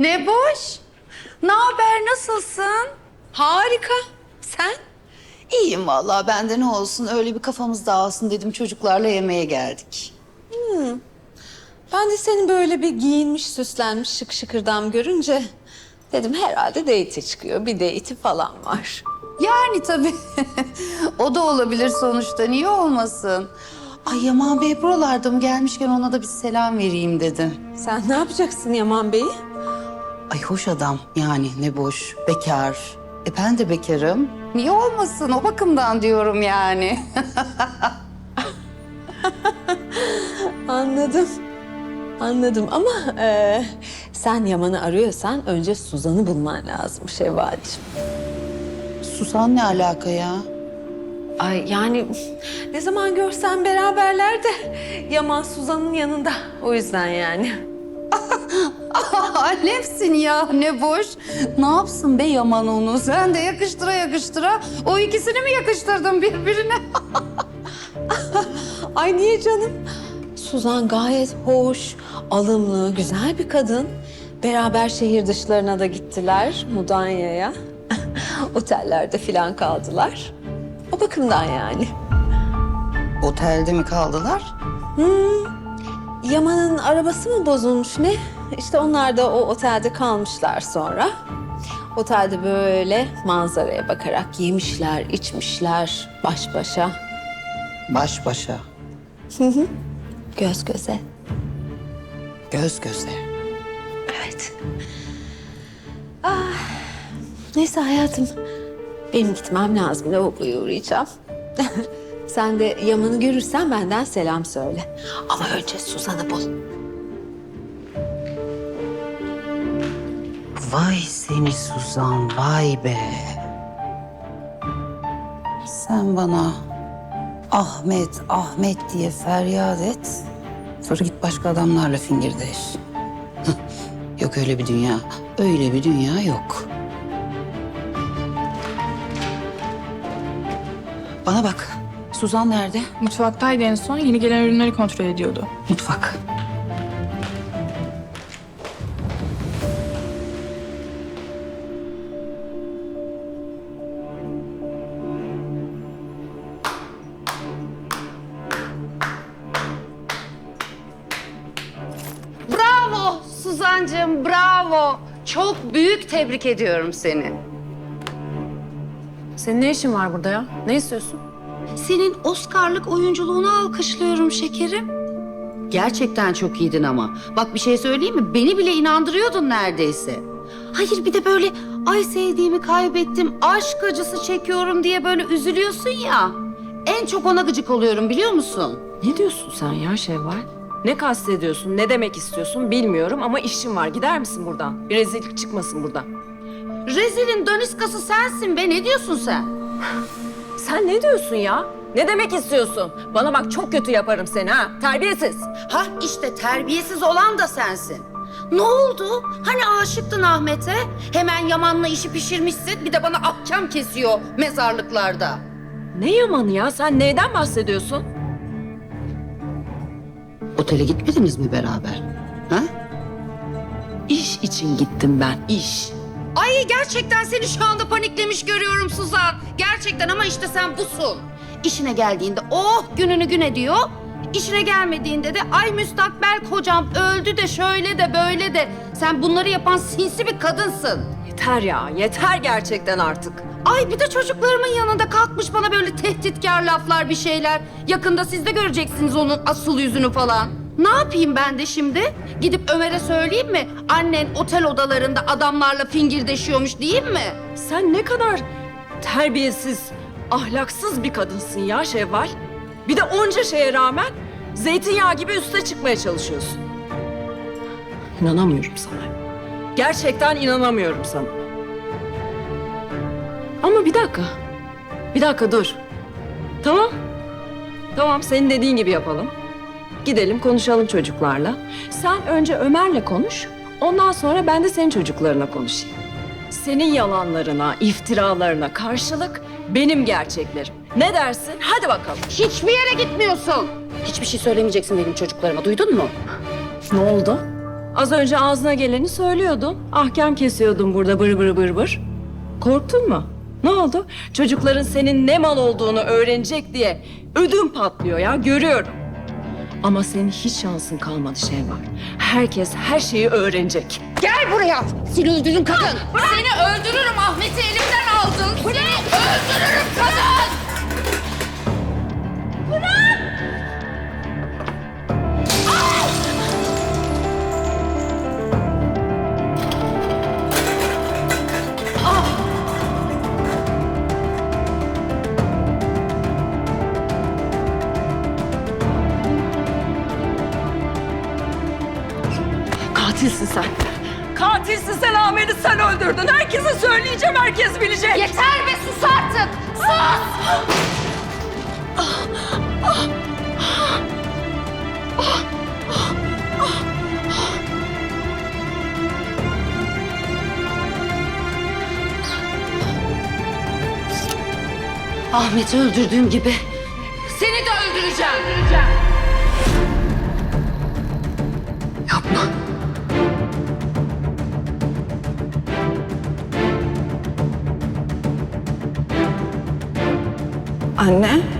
Ne boş? Ne haber, nasılsın? Harika. Sen? İyiyim vallahi bende ne olsun öyle bir kafamız dağılsın dedim çocuklarla yemeğe geldik. Ben de seni böyle bir giyinmiş, süslenmiş, şık şıkırdam görünce dedim herhalde date çıkıyor. Bir date'i falan var. Yani tabii o da olabilir sonuçta niye olmasın? Ay Yaman Bey buralarda mı gelmişken ona da bir selam vereyim dedim. Sen ne yapacaksın Yaman Bey'i? Ay hoş adam yani ne boş bekar. E ben de bekarım. Niye olmasın o bakımdan diyorum yani. Anladım. Anladım ama e, sen Yaman'ı arıyorsan önce Suzan'ı bulman lazım Şevval'cığım. Susan ne alaka ya? Ay yani ne zaman görsen beraberler de Yaman Suzan'ın yanında. O yüzden yani. Alemsin ya ne boş. Ne yapsın be Yaman onu? Sen de yakıştıra yakıştıra o ikisini mi yakıştırdın birbirine? Ay niye canım? Suzan gayet hoş, alımlı, güzel bir kadın. Beraber şehir dışlarına da gittiler, Mudanya'ya. Otellerde filan kaldılar. O bakımdan yani. Otelde mi kaldılar? Yaman'ın arabası mı bozulmuş ne? İşte onlar da o otelde kalmışlar sonra. Otelde böyle manzaraya bakarak yemişler, içmişler baş başa, Baş başa, göz göze. göz göze. Evet. Ah, neyse hayatım. Benim gitmem lazım. Lavaboya uğrayacağım. Sen de Yaman'ı görürsen benden selam söyle. Ama önce Suzan'ı bul. Vay seni Suzan, vay be. Sen bana Ahmet, Ahmet diye feryat et. Sonra git başka adamlarla fingirdeş. yok öyle bir dünya, öyle bir dünya yok. Bana bak, Suzan nerede? Mutfaktaydı en son. Yeni gelen ürünleri kontrol ediyordu. Mutfak. Bravo Suzancığım, bravo. Çok büyük tebrik ediyorum seni. Senin ne işin var burada ya? Ne istiyorsun? Senin Oscar'lık oyunculuğunu alkışlıyorum şekerim. Gerçekten çok iyiydin ama. Bak bir şey söyleyeyim mi? Beni bile inandırıyordun neredeyse. Hayır bir de böyle ay sevdiğimi kaybettim, aşk acısı çekiyorum diye böyle üzülüyorsun ya. En çok ona gıcık oluyorum biliyor musun? Ne diyorsun sen ya Şevval? Ne kastediyorsun, ne demek istiyorsun bilmiyorum ama işim var. Gider misin buradan? Bir rezillik çıkmasın burada. Rezilin daniskası sensin be ne diyorsun sen? Sen ne diyorsun ya? Ne demek istiyorsun? Bana bak çok kötü yaparım seni ha. Terbiyesiz. Ha işte terbiyesiz olan da sensin. Ne oldu? Hani aşıktın Ahmet'e? Hemen Yaman'la işi pişirmişsin. Bir de bana ahkam kesiyor mezarlıklarda. Ne yamanı ya? Sen neyden bahsediyorsun? Otele gitmediniz mi beraber? Ha? İş için gittim ben, iş. Ay gerçekten seni şu anda paniklemiş görüyorum Suzan. Gerçekten ama işte sen busun. İşine geldiğinde oh gününü gün ediyor. İşine gelmediğinde de ay müstakbel kocam öldü de şöyle de böyle de. Sen bunları yapan sinsi bir kadınsın. Yeter ya, yeter gerçekten artık. Ay bir de çocuklarımın yanında kalkmış bana böyle tehditkar laflar bir şeyler. Yakında siz de göreceksiniz onun asıl yüzünü falan. Ne yapayım ben de şimdi? Gidip Ömer'e söyleyeyim mi? Annen otel odalarında adamlarla fingirdeşiyormuş diyeyim mi? Sen ne kadar terbiyesiz, ahlaksız bir kadınsın ya Şevval. Bir de onca şeye rağmen zeytinyağı gibi üste çıkmaya çalışıyorsun. İnanamıyorum sana. Gerçekten inanamıyorum sana. Ama bir dakika. Bir dakika dur. Tamam. Tamam senin dediğin gibi yapalım. Gidelim konuşalım çocuklarla. Sen önce Ömer'le konuş. Ondan sonra ben de senin çocuklarına konuşayım. Senin yalanlarına, iftiralarına karşılık benim gerçeklerim. Ne dersin? Hadi bakalım. Hiçbir yere gitmiyorsun. Hiçbir şey söylemeyeceksin benim çocuklarıma duydun mu? Ne oldu? Az önce ağzına geleni söylüyordun. Ahkam kesiyordun burada bır bır bır bır. Korktun mu? Ne oldu? Çocukların senin ne mal olduğunu öğrenecek diye ödüm patlıyor ya görüyorum. Ama senin hiç şansın kalmadı şey var. Herkes her şeyi öğrenecek. Gel buraya. Seni öldürürüm kadın. Seni öldürürüm sen. Katilsin sen Ahmet'i sen öldürdün. Herkese söyleyeceğim, herkes bilecek. Yeter be sus artık. Sus. Ahmet'i öldürdüğüm gibi Seni de öldüreceğim. yapma. Anne.